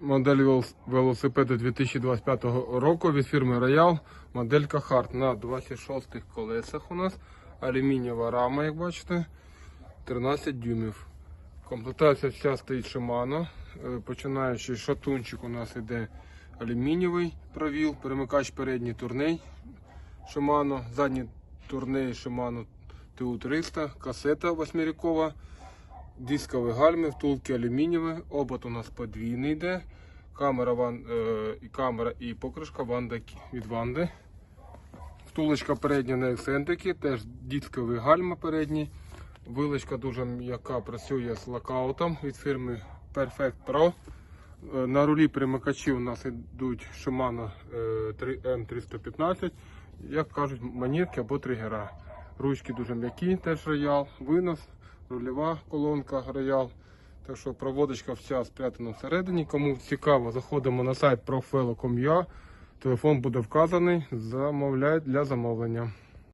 Модель велос- велосипеду 2025 року від фірми Royal. Моделька Hard на 26 колесах у нас. Алюмінієва рама, як бачите, 13 дюймів. Комплектація вся стоїть Shimano. Е, Починаючи шатунчик у нас іде алюмінієвий провіл, перемикач передній турний Shimano, задній турний Shimano TU300, касета восьмирікова, дискові гальми, втулки алюмінієві, обод у нас подвійний йде, камера, ван, е, і камера і покришка Ванда від Ванди. Втулочка передня на ексцентрики, теж дискові гальма передні. Вилочка дуже м'яка, працює з локаутом від фірми Perfect Pro. Е, На рулі примикачі у нас йдуть Shimano е, 3 M315, як кажуть, манірки або тригера. Ручки дуже м'які, теж роял, винос, рульова колонка роял. Так що проводочка вся спрятана всередині. Кому цікаво, заходимо на сайт profelo.com.ua. Телефон буде вказаний, для замовлення.